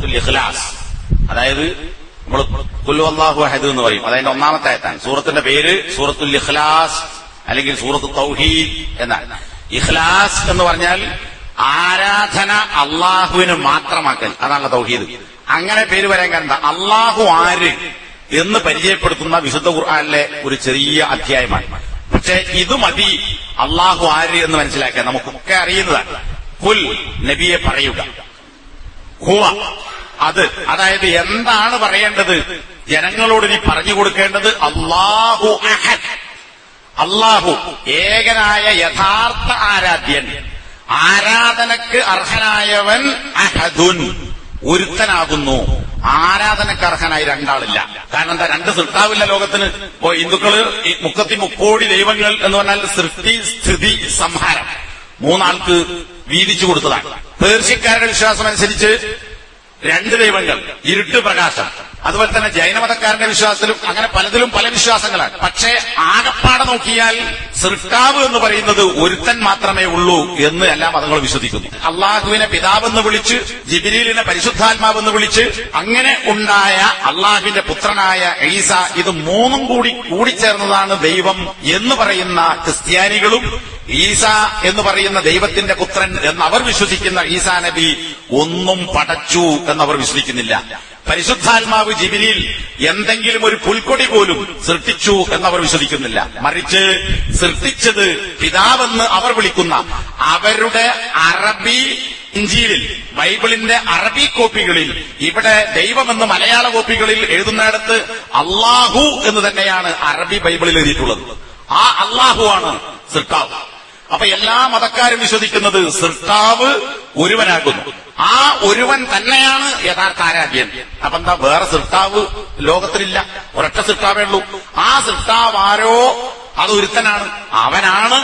സൂറത്തുൽ ഇഖ്ലാസ്. അതായത് നമ്മൾ കുല്ലുവല്ലാഹു അഹദ് എന്ന് പറയും. അതതിന്റെ ഒന്നാമത്തെ ആയത്താണ്. സൂറത്തിന്റെ പേര് സൂറത്തുൽ ഇഖ്ലാസ് അല്ലെങ്കിൽ സൂറത്ത് തൗഹീദ് എന്നാണ്. ഇഖ്ലാസ് എന്ന് പറഞ്ഞാൽ ആരാധന അള്ളാഹുവിന് മാത്രമാക്കൽ. അതാണ് തൗഹീദ്. അങ്ങനെ പേര് വരാൻ കാരണം അള്ളാഹു ആര് എന്ന് പരിചയപ്പെടുത്തുന്ന വിശുദ്ധ ഖുർആാനിലെ ഒരു ചെറിയ അധ്യായമാണ്. പക്ഷെ ഇത് മതി. അള്ളാഹു ആര് എന്ന് മനസ്സിലാക്കാൻ നമുക്കൊക്കെ അറിയുന്നതാണ്. കുൽ നബിയെ പറയുക. ഹുവ. അത് അതായത് എന്താണ് പറയേണ്ടത്? ജനങ്ങളോട് നീ പറഞ്ഞു കൊടുക്കേണ്ടത് അള്ളാഹു അഹദ്. അള്ളാഹു ഏകനായ യഥാർത്ഥ ആരാധ്യൻ. ആരാധനക്ക് അർഹനായവൻ അഹദുൻ. ഒരുത്തനാകുന്നു. ആരാധനക്ക് അർഹനായി രണ്ടാളില്ല. കാരണം എന്താ? രണ്ട് സൃഷ്ടാവില്ല ലോകത്തിന്. ഇപ്പോ ഹിന്ദുക്കൾ മുക്കത്തി മുക്കോടി ദൈവങ്ങൾ എന്ന് പറഞ്ഞാൽ സൃഷ്ടി സ്ഥിതി സംഹാരം. മൂന്നാൾക്ക് വീതിച്ചു കൊടുത്തതാണ്. പേർഷ്യക്കാരുടെ വിശ്വാസം അനുസരിച്ച് രണ്ട് ദൈവങ്ങൾ ഇരുട്ട് പ്രകാശം. അതുപോലെ തന്നെ ജൈനമതക്കാരന്റെ വിശ്വാസത്തിലും അങ്ങനെ പലതിലും പല വിശ്വാസങ്ങളാണ്. പക്ഷേ ആകപ്പാടെ നോക്കിയാൽ സൃഷ്ടാവ് എന്ന് പറയുന്നത് ഒരുത്തൻ മാത്രമേ ഉള്ളൂ എന്ന് എല്ലാ മതങ്ങളും വിശ്വസിക്കുന്നു. അള്ളാഹുവിനെ പിതാവെന്ന് വിളിച്ച് ജിബിരിലിനെ പരിശുദ്ധാത്മാവെന്ന് വിളിച്ച് അങ്ങനെ ഉണ്ടായ അള്ളാഹുവിന്റെ പുത്രനായ ഈസ ഇത് മൂന്നും കൂടി കൂടിച്ചേർന്നതാണ് ദൈവം എന്ന് പറയുന്ന ക്രിസ്ത്യാനികളും ഈസ എന്ന് പറയുന്ന ദൈവത്തിന്റെ പുത്രൻ എന്ന് അവർ വിശ്വസിക്കുന്ന ഈസാ നബി ഒന്നും പടച്ചു എന്നവർ വിശ്വസിക്കുന്നില്ല. പരിശുദ്ധാത്മാവ് ജിബിലിൽ എന്തെങ്കിലും ഒരു പുൽക്കൊടി പോലും സൃഷ്ടിച്ചു എന്നവർ വിശ്വസിക്കുന്നില്ല. മറിച്ച് സൃഷ്ടിച്ചത് പിതാവെന്ന് അവർ വിളിക്കുന്ന അവരുടെ അറബി ഇഞ്ചിയിലിൽ ബൈബിളിന്റെ അറബി കോപ്പികളിൽ ഇവിടെ ദൈവമെന്ന് മലയാള കോപ്പികളിൽ എഴുതുന്നിടത്ത് അള്ളാഹു എന്ന് തന്നെയാണ് അറബി ബൈബിളിൽ എഴുതിയിട്ടുള്ളത്. ആ അള്ളാഹു ആണ് സൃഷ്ടാവ്. അപ്പൊ എല്ലാ മതക്കാരും വിശ്വസിക്കുന്നത് സൃഷ്ടാവ് ഒരുവനാകുന്നു. ആ ഒരുവൻ തന്നെയാണ് യഥാർത്ഥ ആരാധ്യൻ. അപ്പൊ എന്താ വേറെ സൃഷ്ടാവ് ലോകത്തിലില്ല. ഒരൊറ്റ സൃഷ്ടാവേ ഉള്ളൂ. ആ സൃഷ്ടാവ് ആരോ? അത് ഒരുത്തനാണ്. അവനാണ്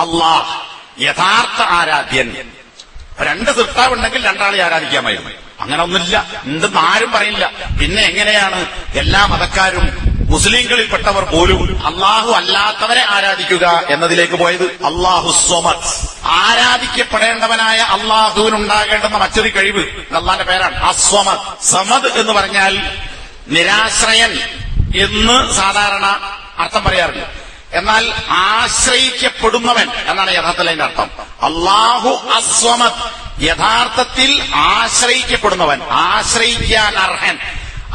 അള്ളാഹ് യഥാർത്ഥ ആരാധ്യൻ. രണ്ട് സൃഷ്ടാവ് ഉണ്ടെങ്കിൽ രണ്ടാളെ ആരാധിക്കാമായിരുന്നു. അങ്ങനെ ഒന്നുമില്ല. ഉണ്ടെന്ന് ആരും പറയില്ല. പിന്നെ എങ്ങനെയാണ് എല്ലാ മതക്കാരും മുസ്ലിങ്ങളിൽപ്പെട്ടവർ പോലും അള്ളാഹു അല്ലാത്തവരെ ആരാധിക്കുക എന്നതിലേക്ക് പോയത് അള്ളാഹു സ്വമത്. ആരാധിക്കപ്പെടേണ്ടവനായ അള്ളാഹുവിനുണ്ടാകേണ്ടുന്ന മറ്റൊരു കഴിവ് അള്ളാന്റെ പേരാണ്. അസ്വമത് സമദ് എന്ന് പറഞ്ഞാൽ നിരാശ്രയൻ എന്ന് സാധാരണ അർത്ഥം പറയാറുണ്ട്. എന്നാൽ ആശ്രയിക്കപ്പെടുന്നവൻ എന്നാണ് യഥാർത്ഥത്തിൽ അതിന്റെ അർത്ഥം. അള്ളാഹു അസ്വമത്. യഥാർത്ഥത്തിൽ ആശ്രയിക്കപ്പെടുന്നവൻ ആശ്രയിക്കാൻ അർഹൻ.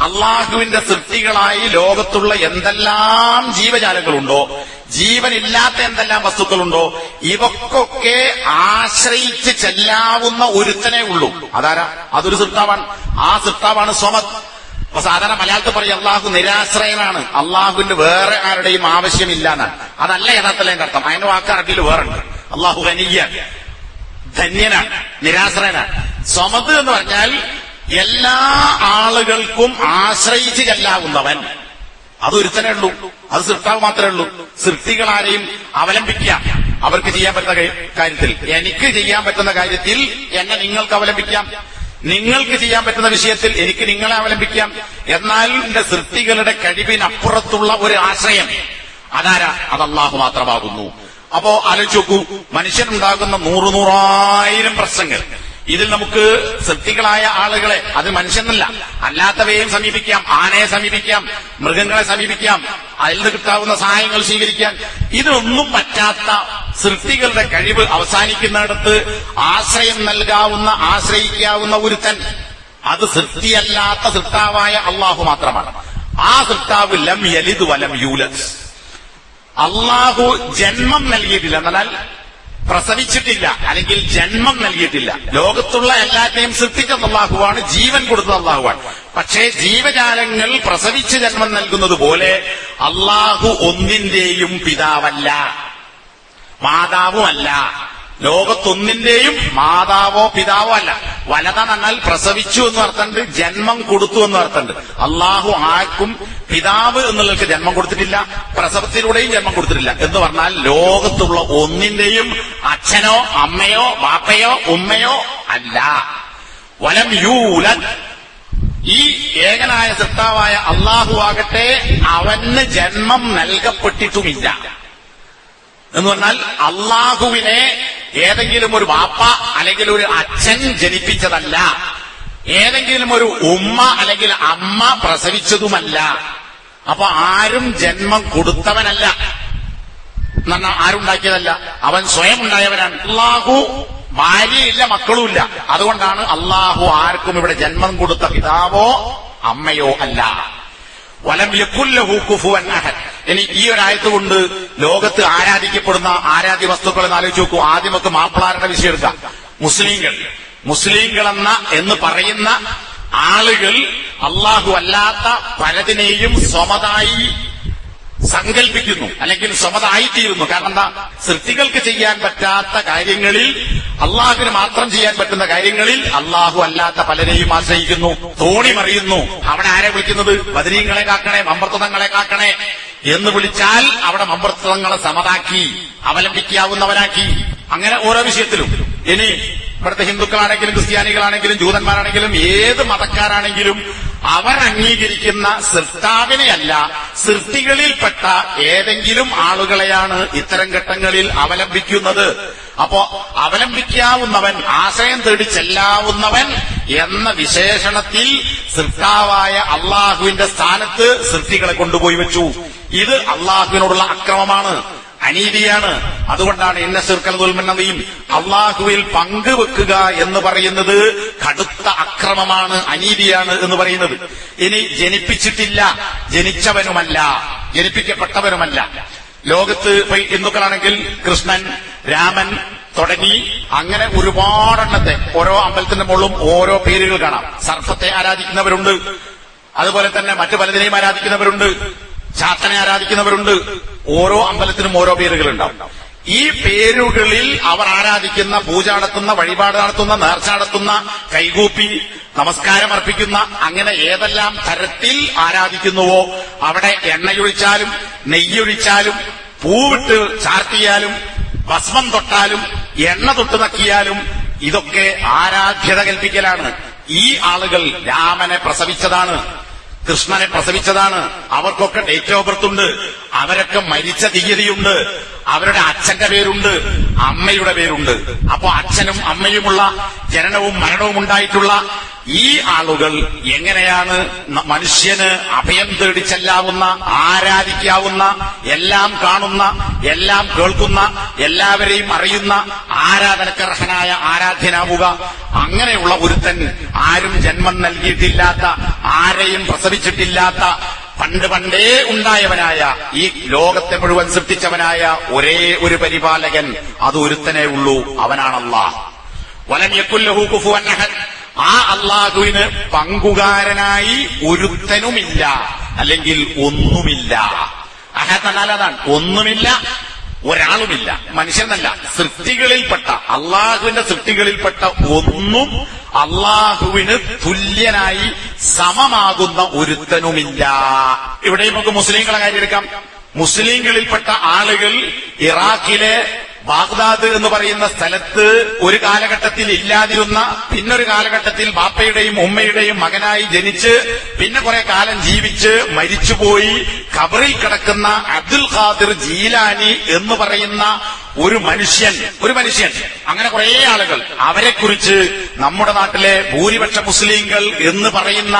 അള്ളാഹുവിന്റെ സൃഷ്ടികളായി ലോകത്തുള്ള എന്തെല്ലാം ജീവജാലങ്ങളുണ്ടോ ജീവനില്ലാത്ത എന്തെല്ലാം വസ്തുക്കളുണ്ടോ ഇവക്കൊക്കെ ആശ്രയിച്ച് ചെല്ലാവുന്ന ഒരുത്തനേ ഉള്ളൂ. അതാരാ? അതൊരു സൃഷ്ടാവാണ്. ആ സൃഷ്ടാവാണ് സ്വമത്. അപ്പൊ സാധാരണ മലയാളത്തിൽ പറയും അള്ളാഹു നിരാശ്രയനാണ്. അള്ളാഹുവിന്റെ വേറെ ആരുടെയും ആവശ്യമില്ല എന്നാണ്. അതല്ല യഥാർത്ഥത്തിൽ എന്റെ അർത്ഥം അതിന്റെ വാക്ക് അറബിയിൽ വേറെ ഉണ്ട് അള്ളാഹു ഖനിയ്യ. ധന്യനാണ്. നിരാശ്രയനാണ്. സ്വമത് എന്ന് പറഞ്ഞാൽ എല്ലാ ആളുകൾക്കും ആശ്രയിച്ച് ചെല്ലാവുന്നവൻ അതൊരുത്തനേ ഉള്ളൂ. അത് സൃഷ്ടാവ് മാത്രമേ ഉള്ളൂ. സൃഷ്ടികളാരെയും അവലംബിക്കാം അവർക്ക് ചെയ്യാൻ പറ്റുന്ന കാര്യത്തിൽ. എനിക്ക് ചെയ്യാൻ പറ്റുന്ന കാര്യത്തിൽ എന്നെ നിങ്ങൾക്ക് അവലംബിക്കാം. നിങ്ങൾക്ക് ചെയ്യാൻ പറ്റുന്ന വിഷയത്തിൽ എനിക്ക് നിങ്ങളെ അവലംബിക്കാം. എന്നാൽ എന്റെ സൃഷ്ടികളുടെ കഴിവിനപ്പുറത്തുള്ള ഒരു ആശ്രയം. അതാരാ? അത് മാത്രമാകുന്നു. അപ്പോ ആലോചിച്ച് നോക്കൂ. മനുഷ്യനുണ്ടാകുന്ന നൂറുനൂറായിരം പ്രശ്നങ്ങൾ. ഇതിൽ നമുക്ക് സൃഷ്ടികളായ ആളുകളെ അത് മനുഷ്യനല്ല. അല്ലാത്തവയെയും സമീപിക്കാം ആനയെ സമീപിക്കാം മൃഗങ്ങളെ സമീപിക്കാം അതിൽ നിന്ന് കിട്ടാവുന്ന സഹായങ്ങൾ സ്വീകരിക്കാൻ. ഇതിനൊന്നും പറ്റാത്ത സൃഷ്ടികളുടെ കഴിവ് അവസാനിക്കുന്നിടത്ത് ആശ്രയം നൽകാവുന്ന ആശ്രയിക്കാവുന്ന ഒരുത്തൻ. അത് സൃഷ്ടിയല്ലാത്ത സൃഷ്ടാവായ അള്ളാഹു മാത്രമാണ്. ആ സൃഷ്ടാവ് ലം യലിദ് വലം യൂലസ് അള്ളാഹു ജന്മം നൽകിയിട്ടില്ല. എന്നാൽ പ്രസവിച്ചിട്ടില്ല. അല്ലെങ്കിൽ ജന്മം നൽകിയിട്ടില്ല. ലോകത്തുള്ള എല്ലാറ്റിനെയും സൃഷ്ടിച്ചത് അള്ളാഹുവാണ് ജീവൻ കൊടുത്തത് അള്ളാഹുവാണ്. പക്ഷേ ജീവജാലങ്ങൾ പ്രസവിച്ച് ജന്മം നൽകുന്നത് പോലെ അള്ളാഹു ഒന്നിന്റെയും പിതാവല്ല മാതാവുമല്ല. ലോകത്തൊന്നിന്റെയും മാതാവോ പിതാവോ അല്ല. വലത എന്നാൽ പ്രസവിച്ചു എന്ന് അർത്ഥമുണ്ട് ജന്മം കൊടുത്തു എന്ന് അർത്ഥമുണ്ട്. അള്ളാഹു ആർക്കും പിതാവ് എന്നുള്ളവർക്ക് ജന്മം കൊടുത്തിട്ടില്ല പ്രസവത്തിലൂടെയും ജന്മം കൊടുത്തിട്ടില്ല. എന്ന് പറഞ്ഞാൽ ലോകത്തുള്ള ഒന്നിന്റെയും അച്ഛനോ അമ്മയോ ബാപ്പയോ ഉമ്മയോ അല്ല. വലം യൂലൻ. ഈ ഏകനായ സത്താവായ അള്ളാഹു ആകട്ടെ അവന് ജന്മം നൽകപ്പെട്ടിട്ടുമില്ല. എന്ന് പറഞ്ഞാൽ അള്ളാഹുവിനെ ഏതെങ്കിലും ഒരു വാപ്പ അല്ലെങ്കിൽ ഒരു അച്ഛൻ ജനിപ്പിച്ചതല്ല. ഏതെങ്കിലും ഒരു ഉമ്മ അല്ലെങ്കിൽ അമ്മ പ്രസവിച്ചതുമല്ല. അപ്പൊ ആരും ജന്മം കൊടുത്തവനല്ല. എന്നാ ആരുണ്ടാക്കിയതല്ല? അവൻ സ്വയം ഉണ്ടായവനാണ്. അള്ളാഹു ഭാര്യയില്ല മക്കളുമില്ല. അതുകൊണ്ടാണ് അള്ളാഹു ആർക്കും ഇവിടെ ജന്മം കൊടുത്ത പിതാവോ അമ്മയോ അല്ല. വലം യക്കുല്ലഹു കുഫുവൻ അഹദ്. ഇനി ഈ ഒരായത്ത് കൊണ്ട് ലോകത്ത് ആരാധിക്കപ്പെടുന്ന ആരാധ്യ വസ്തുക്കളെ ആലോചിച്ച് നോക്കൂ. ആദ്യമൊക്കെ മാപ്പിളാരുടെ വിഷയം എടുക്കാം. മുസ്ലിങ്ങൾ. മുസ്ലിങ്ങളെന്ന എന്ന് പറയുന്ന ആളുകൾ അള്ളാഹു അല്ലാത്ത പലതിനെയും സ്വമതായി സങ്കല്പിക്കുന്നു അല്ലെങ്കിൽ സമതായിത്തീരുന്നു. കാരണം എന്താ? സൃഷ്ടികൾക്ക് ചെയ്യാൻ പറ്റാത്ത കാര്യങ്ങളിൽ അള്ളാഹുവിന് മാത്രം ചെയ്യാൻ പറ്റുന്ന കാര്യങ്ങളിൽ അള്ളാഹു അല്ലാത്ത പലരെയും ആശ്രയിക്കുന്നു. തോണി മറിയുന്നു. അവിടെ ആരെ വിളിക്കുന്നത്? ബദരീങ്ങളെ കാക്കണേ മമ്പർത്തതങ്ങളെ കാക്കണേ എന്ന് വിളിച്ചാൽ അവിടെ മമ്പർത്തതങ്ങളെ സമതാക്കി അവലംബിക്കാവുന്നവരാക്കി. അങ്ങനെ ഓരോ വിഷയത്തിലും. ഇനി ഇവിടുത്തെ ഹിന്ദുക്കളാണെങ്കിലും ക്രിസ്ത്യാനികളാണെങ്കിലും ജൂതന്മാരാണെങ്കിലും ഏത് മതക്കാരാണെങ്കിലും അവർ അംഗീകരിക്കുന്ന സൃഷ്ടാവിനെയല്ല സൃഷ്ടികളിൽപ്പെട്ട ഏതെങ്കിലും ആളുകളെയാണ് ഇത്തരം ഘട്ടങ്ങളിൽ അവലംബിക്കുന്നത്. അപ്പോ അവലംബിക്കാവുന്നവൻ ആശയം തേടി ചെല്ലാവുന്നവൻ എന്ന വിശേഷണത്തിൽ സൃഷ്ടാവായ അള്ളാഹുവിന്റെ സ്ഥാനത്ത് സൃഷ്ടികളെ കൊണ്ടുപോയി വെച്ചു. ഇത് അള്ളാഹുവിനോടുള്ള അക്രമമാണ്. അനീതിയാണ്. അതുകൊണ്ടാണ് എന്നെ സിർക്കൽമന്നതയും അള്ളാഹുവിൽ പങ്കുവെക്കുക എന്ന് പറയുന്നത് കടുത്ത അക്രമമാണ് അനീതിയാണ് എന്ന് പറയുന്നത്. ഇനി ജനിപ്പിച്ചിട്ടില്ല ജനിച്ചവനുമല്ല ജനിപ്പിക്കപ്പെട്ടവനുമല്ല. ലോകത്ത് ഹിന്ദുക്കളാണെങ്കിൽ കൃഷ്ണൻ രാമൻ തുടങ്ങി അങ്ങനെ ഒരുപാടെണ്ണത്തെ ഓരോ അമ്പലത്തിന്റെ മുകളിലും ഓരോ പേരുകൾ കാണാം. സർപ്പത്തെ ആരാധിക്കുന്നവരുണ്ട്. അതുപോലെ തന്നെ മറ്റു പലതിനെയും ആരാധിക്കുന്നവരുണ്ട്. ചാത്തനെ ആരാധിക്കുന്നവരുണ്ട്. ഓരോ അമ്പലത്തിനും ഓരോ പേരുകളുണ്ടാവും. ഈ പേരുകളിൽ അവർ ആരാധിക്കുന്ന പൂജ നടത്തുന്ന വഴിപാട് നടത്തുന്ന നേർച്ച നടത്തുന്ന കൈകൂപ്പി നമസ്കാരം അർപ്പിക്കുന്ന അങ്ങനെ ഏതെല്ലാം തരത്തിൽ ആരാധിക്കുന്നുവോ അവിടെ എണ്ണയൊഴിച്ചാലും നെയ്യൊഴിച്ചാലും പൂവിട്ട് ചാർത്തിയാലും ഭസ്മം തൊട്ടാലും എണ്ണ തൊട്ട് നക്കിയാലും ഇതൊക്കെ ആരാധ്യത കൽപ്പിക്കലാണ്. ഈ ആളുകൾ രാമനെ പ്രസവിച്ചതാണ്. കൃഷ്ണനെ പ്രസവിച്ചതാണ്. അവർക്കൊക്കെ ഡേറ്റ് ഓഫ് ബർത്ത് ഉണ്ട്. അവരൊക്കെ മരിച്ച തീയതിയുണ്ട്. അവരുടെ അച്ഛന്റെ പേരുണ്ട് അമ്മയുടെ പേരുണ്ട്. അപ്പോ അച്ഛനും അമ്മയുമുള്ള ജനനവും മരണവും ഉണ്ടായിട്ടുള്ള ഈ ആളുകൾ എങ്ങനെയാണ് മനുഷ്യന് അഭയം തേടി ചെല്ലാവുന്ന ആരാധിക്കാവുന്ന എല്ലാം കാണുന്ന എല്ലാം കേൾക്കുന്ന എല്ലാവരെയും അറിയുന്ന ആരാധനക്കർഹനായ ആരാധ്യനാവുക അങ്ങനെയുള്ള ഒരുത്തൻ ആരും ജന്മം നൽകിയിട്ടില്ലാത്ത ആരെയും പ്രസവിച്ചിട്ടില്ലാത്ത പണ്ട് പണ്ടേ ഉണ്ടായവനായ ഈ ലോകത്തെ മുഴുവൻ സൃഷ്ടിച്ചവനായ ഒരേ ഒരു പരിപാലകൻ അത് ഒരുത്തനേ ഉള്ളൂ. അവനാണല്ലാ. വലം കുഫു കുഫുവൻ അഹദ്. ആ അള്ളാഹുവിന് പങ്കുകാരനായി ഒരുത്തനുമില്ല. അല്ലെങ്കിൽ ഒന്നുമില്ല. അഹദ് എന്നാൽ അതാണ്. ഒന്നുമില്ല ഒരാളുമില്ല. മനുഷ്യനല്ല. സൃഷ്ടികളിൽപ്പെട്ട അള്ളാഹുവിന്റെ സൃഷ്ടികളിൽപ്പെട്ട ഒന്നും അള്ളാഹുവിന് തുല്യനായി സമമാകുന്ന ഒരുത്തനുമില്ല. ഇവിടെ നമുക്ക് മുസ്ലിങ്ങളെ കാര്യം എടുക്കാം. മുസ്ലിങ്ങളിൽപ്പെട്ട ആളുകൾ ഇറാഖിലെ ബാഗ്ദാദ് എന്ന് പറയുന്ന സ്ഥലത്ത് ഒരു കാലഘട്ടത്തിൽ ഇല്ലാതിരുന്ന പിന്നൊരു കാലഘട്ടത്തിൽ ബാപ്പയുടെയും ഉമ്മയുടെയും മകനായി ജനിച്ച് പിന്നെ കുറെ കാലം ജീവിച്ച് മരിച്ചുപോയി കബറിൽ കിടക്കുന്ന അബ്ദുൽ ഖാദിർ ജീലാനി എന്ന് പറയുന്ന ഒരു മനുഷ്യൻ ഒരു മനുഷ്യൻ. അങ്ങനെ കുറെ ആളുകൾ. അവരെക്കുറിച്ച് നമ്മുടെ നാട്ടിലെ ഭൂരിപക്ഷ മുസ്ലിങ്ങൾ എന്ന് പറയുന്ന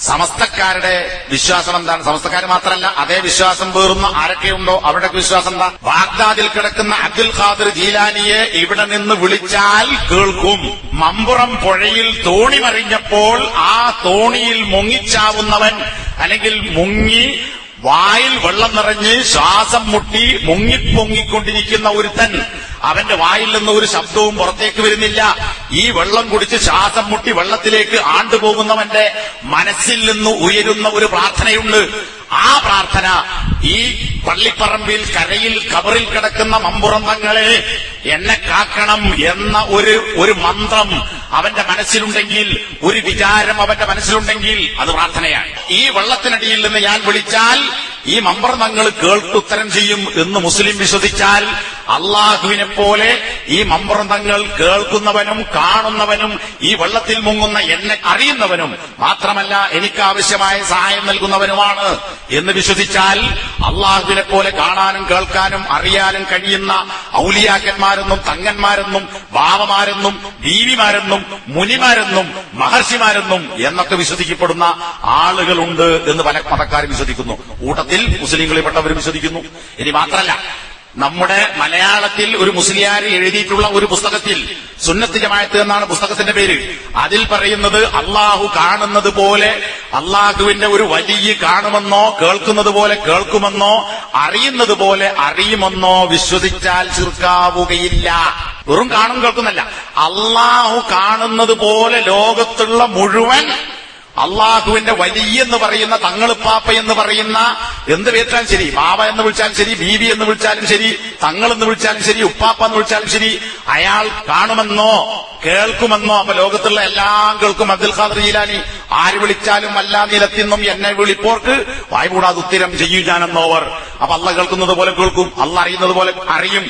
സമസ്തക്കാരുടെ വിശ്വാസം എന്താണ്? സമസ്തക്കാർ മാത്രമല്ല അതേ വിശ്വാസം പേറുന്ന ആരൊക്കെയുണ്ടോ അവരുടെ വിശ്വാസം എന്താ? ബാഗ്ദാദിൽ കിടക്കുന്ന അബ്ദുൽ ഖാദിർ ജീലാനിയെ ഇവിടെ നിന്ന് വിളിച്ചാൽ കേൾക്കും. മമ്പുറം പുഴയിൽ തോണി മറിഞ്ഞപ്പോൾ ആ തോണിയിൽ മുങ്ങിച്ചാവുന്നവൻ അല്ലെങ്കിൽ മുങ്ങി വായിൽ വെള്ളം നിറഞ്ഞ് ശ്വാസം മുട്ടി മുങ്ങിപ്പൊങ്ങിക്കൊണ്ടിരിക്കുന്ന ഒരുത്തൻ. അവന്റെ വായിൽ നിന്ന് ഒരു ശബ്ദവും പുറത്തേക്ക് വരുന്നില്ല. ഈ വെള്ളം കുടിച്ച് ശ്വാസം മുട്ടി വെള്ളത്തിലേക്ക് ആണ്ടുപോകുന്നവന്റെ മനസ്സിൽ നിന്ന് ഉയരുന്ന ഒരു പ്രാർത്ഥനയുണ്ട്. ആ പ്രാർത്ഥന ഈ പള്ളിപ്പറമ്പിൽ കരയിൽ കബറിൽ കിടക്കുന്ന മമ്പുറന്തങ്ങളെ എന്നെ കാക്കണം എന്ന ഒരു ഒരു മന്ത്രം അവന്റെ മനസ്സിലുണ്ടെങ്കിൽ ഒരു വിചാരം അവന്റെ മനസ്സിലുണ്ടെങ്കിൽ അത് പ്രാർത്ഥനയാണ്. ഈ വെള്ളത്തിനടിയിൽ നിന്ന് ഞാൻ വിളിച്ചാൽ ഈ മമ്പർ തങ്ങൾ കേൾക്കുത്തരം ചെയ്യും എന്ന് മുസ്ലിം വിശ്വസിച്ചാൽ അള്ളാഹുവിനെ പോലെ ഈ മമ്പ്രതങ്ങൾ കേൾക്കുന്നവനും കാണുന്നവനും ഈ വെള്ളത്തിൽ മുങ്ങുന്ന എന്നെ അറിയുന്നവനും മാത്രമല്ല എനിക്ക് ആവശ്യമായ സഹായം നൽകുന്നവനുമാണ് എന്ന് വിശ്വസിച്ചാൽ അള്ളാഹുവിനെ പോലെ കാണാനും കേൾക്കാനും അറിയാനും കഴിയുന്ന ഔലിയാക്കന്മാരെന്നും തങ്ങന്മാരെന്നും ബാവമാരെന്നും ബീവിമാരെന്നും മുനിമാരെന്നും മഹർഷിമാരെന്നും എന്നൊക്കെ വിശ്വസിക്കപ്പെടുന്ന ആളുകളുണ്ട് എന്ന് പല മതക്കാരും വിശ്വസിക്കുന്നു. കൂട്ടത്തിൽ മുസ്ലിങ്ങളിൽപ്പെട്ടവർ വിശ്വസിക്കുന്നു. ഇനി മാത്രമല്ല നമ്മുടെ മലയാളത്തിൽ ഒരു മുസ്ലിയാർ എഴുതിയിട്ടുള്ള ഒരു പുസ്തകത്തിൽ സുന്നത്ത് ജമായത്ത് എന്നാണ് പുസ്തകത്തിന്റെ പേര് അതിൽ പറയുന്നത് അള്ളാഹു കാണുന്നത് പോലെ അള്ളാഹുവിന്റെ ഒരു വലിയ കാണുമെന്നോ കേൾക്കുന്നത് പോലെ കേൾക്കുമെന്നോ അറിയുന്നത് പോലെ അറിയുമെന്നോ വിശ്വസിച്ചാൽ ചെറുക്കാവുകയില്ല വെറും കാണും കേൾക്കുന്നല്ല. അള്ളാഹു കാണുന്നത് പോലെ ലോകത്തുള്ള മുഴുവൻ അള്ളാഹുവിന്റെ വലിയ എന്ന് പറയുന്ന തങ്ങളുപ്പാപ്പ എന്ന് പറയുന്ന എന്ത് പേറ്റാലും ശരി ബാബ എന്ന് വിളിച്ചാലും ശരി ബീവി എന്ന് വിളിച്ചാലും ശരി തങ്ങൾ എന്ന് വിളിച്ചാലും ശരി ഉപ്പാപ്പ എന്ന് വിളിച്ചാലും ശരി അയാൾ കാണുമെന്നോ കേൾക്കുമെന്നോ അപ്പൊ ലോകത്തുള്ള എല്ലാം കേൾക്കും അബ്ദുൽ ഖാദർ ജീലാനി ആര് വിളിച്ചാലും അല്ലാ നിലത്തിന്നും എന്നെ വിളിപ്പോർക്ക് വായ് കൂടാതെ ഉത്തരം ചെയ്യൂ ഞാനെന്നോവർ. അപ്പൊ അള്ള കേൾക്കുന്നത് പോലെ കേൾക്കും അള്ള അറിയുന്നത് പോലെ അറിയും.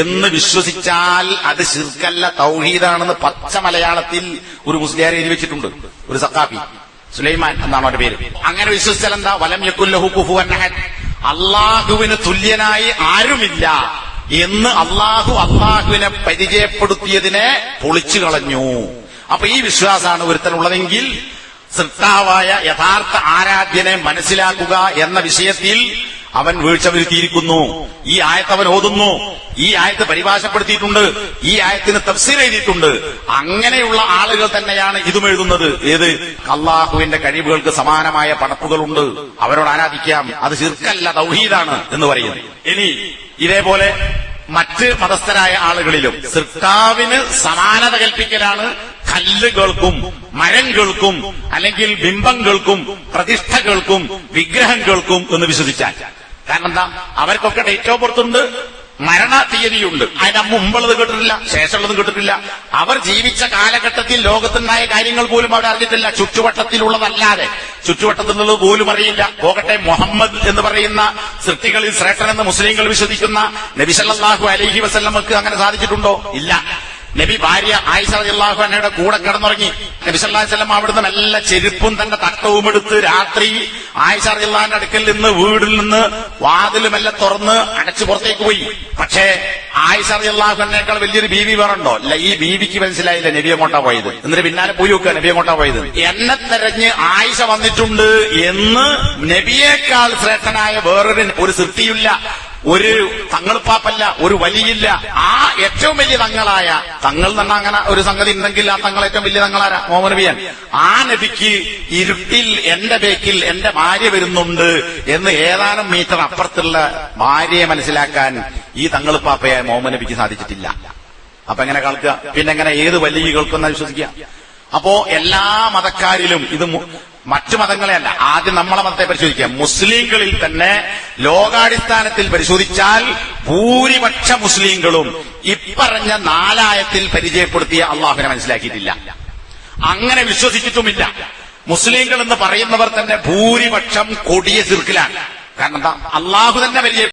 എന്ന് വിശ്വസിച്ചാൽ അത് ശിർക്കല്ല തൗഹീദാണെന്ന് പച്ച മലയാളത്തിൽ ഒരു മുസ്ലിയാരെ എഴുതി വെച്ചിട്ടുണ്ട് ഒരു സക്കാഫി സുലൈമാൻ എന്നാണ് അവരുടെ പേര്. അങ്ങനെ വിശ്വസിച്ചാൽ എന്താ? വലം യക്കുല്ലഹു കുഫുവൻ അള്ളാഹുവിന് തുല്യനായി ആരുമില്ല എന്ന് അള്ളാഹു അള്ളാഹുവിനെ പരിചയപ്പെടുത്തിയതിനെ പൊളിച്ചു കളഞ്ഞു. അപ്പൊ ഈ വിശ്വാസമാണ് ഒരുത്തനുള്ളതെങ്കിൽ സൃഷ്ടാവായ യഥാർത്ഥ ആരാധ്യനെ മനസ്സിലാക്കുക എന്ന വിഷയത്തിൽ അവൻ വീഴ്ച വരുത്തിയിരിക്കുന്നു ഈ ആയത്ത് അവൻ ഓതുന്നു. ഈ ആയത്ത് പരിഭാഷപ്പെടുത്തിയിട്ടുണ്ട്. ഈ ആയത്തിന് തഫ്സീർ എഴുതിയിട്ടുണ്ട്. അങ്ങനെയുള്ള ആളുകൾ തന്നെയാണ് ഇതും എഴുതുന്നത്. ഏത്? അള്ളാഹുവിന്റെ കഴിവുകൾക്ക് സമാനമായ പടപ്പുകളുണ്ട്. അവരോട് ആരാധിക്കാം. അത് ശിർക്കല്ല തൗഹീദാണ് എന്ന് പറയുന്നത് ഇനി ഇതേപോലെ മറ്റ് മതസ്ഥരായ ആളുകളിലും സിർക്കാവിന് സമാനത കൽപ്പിക്കലാണ് കല്ലുകൾക്കും മരങ്ങൾക്കും അല്ലെങ്കിൽ ബിംബങ്ങൾക്കും പ്രതിഷ്ഠകൾക്കും വിഗ്രഹങ്ങൾക്കും എന്ന് വിശ്വസിച്ചാൽ. കാരണം എന്താ? അവർക്കൊക്കെ ഡേറ്റ് ഓഫ് ബർത്ത് ഉണ്ട് മരണ തീയതിയുണ്ട്. അതിന് മുമ്പുള്ളത് കേട്ടിട്ടില്ല ശേഷമുള്ളതും കേട്ടിട്ടില്ല. അവർ ജീവിച്ച കാലഘട്ടത്തിൽ ലോകത്തുണ്ടായ കാര്യങ്ങൾ പോലും അവർ അറിഞ്ഞിട്ടില്ല. ചുറ്റുവട്ടത്തിലുള്ളതല്ലാതെ. ചുറ്റുവട്ടത്തിലുള്ളത് പോലും അറിയില്ല. പോകട്ടെ മുഹമ്മദ് എന്ന് പറയുന്ന സൃഷ്ടികളിൽ ശ്രേഷ്ഠനെന്ന് മുസ്ലിങ്ങൾ വിശ്വസിക്കുന്ന നബിസല്ലാഹു അലഹി വസ്ല്ലമക്ക് അങ്ങനെ സാധിച്ചിട്ടുണ്ടോ? ഇല്ല. നബി ഭാര്യ ആയിഷ റളിയല്ലാഹു അൻഹയുടെ കൂടെ കിടന്നുറങ്ങി. നബി സല്ലല്ലാഹു അലൈഹി അവിടുന്ന് മെല്ലെ ചെരുപ്പും തന്റെ തട്ടവും എടുത്ത് രാത്രി ആയിഷ അള്ളാഹിന്റെ അടുക്കൽ നിന്ന് വീടിൽ നിന്ന് വാതിൽ തുറന്ന് അടച്ചു പുറത്തേക്ക് പോയി. പക്ഷേ ആയിഷ റളിയല്ലാഹു വലിയൊരു ബീവി വേറുണ്ടോ അല്ല ഈ ബീവിക്ക് മനസ്സിലായില്ല നബി അങ്ങോട്ടാ പോയത്. എന്നിട്ട് പിന്നാലെ പോയി നോക്കുക നബി അങ്ങോട്ടാ പോയത്. എന്നെ തെരഞ്ഞ് ആയിഷ വന്നിട്ടുണ്ട് എന്ന് നബിയേക്കാൾ ശ്രേഷ്ഠനായ വേറൊരു ഒരു സൃഷ്ടിയില്ല ഒരു തങ്ങൾപ്പാപ്പല്ല ഒരു വലിയില്ല. ആ ഏറ്റവും വലിയ തങ്ങളായ തങ്ങൾ തന്നെ അങ്ങനെ ഒരു സംഗതി ഉണ്ടെങ്കിൽ ആ തങ്ങൾ ഏറ്റവും വലിയ തങ്ങളാരാ? മോമനബിയാൻ ആ നബിക്ക് ഇരുട്ടിൽ എന്റെ ബേക്കിൽ എന്റെ ഭാര്യ വരുന്നുണ്ട് എന്ന് ഏതാനും മീറ്റർ അപ്പുറത്തുള്ള ഭാര്യയെ മനസ്സിലാക്കാൻ ഈ തങ്ങൾപ്പാപ്പയായ മോഹൻ നബിക്ക് സാധിച്ചിട്ടില്ല. അപ്പൊ എങ്ങനെ കളിക്കുക പിന്നെ എങ്ങനെ ഏത് വലിയ കേൾക്കുന്ന വിശ്വസിക്കുക? അപ്പോ എല്ലാ മതക്കാരിലും ഇത് മറ്റു മതങ്ങളെ അല്ല ആദ്യം നമ്മളെ മതത്തെ പരിശോധിക്കുക. മുസ്ലിങ്ങളിൽ തന്നെ ലോകാടിസ്ഥാനത്തിൽ പരിശോധിച്ചാൽ ഭൂരിപക്ഷ മുസ്ലിങ്ങളും ഇപ്പറഞ്ഞ നാലായത്തിൽ പരിചയപ്പെടുത്തിയ അള്ളാഹുവിനെ മനസ്സിലാക്കിയിട്ടില്ല. അങ്ങനെ വിശ്വസിച്ചിട്ടുമില്ല. മുസ്ലിങ്ങൾ എന്ന് പറയുന്നവർ തന്നെ ഭൂരിപക്ഷം കൊടിയ സിർക്കിലാണ്. കാരണം അള്ളാഹു തന്നെ പരിചയ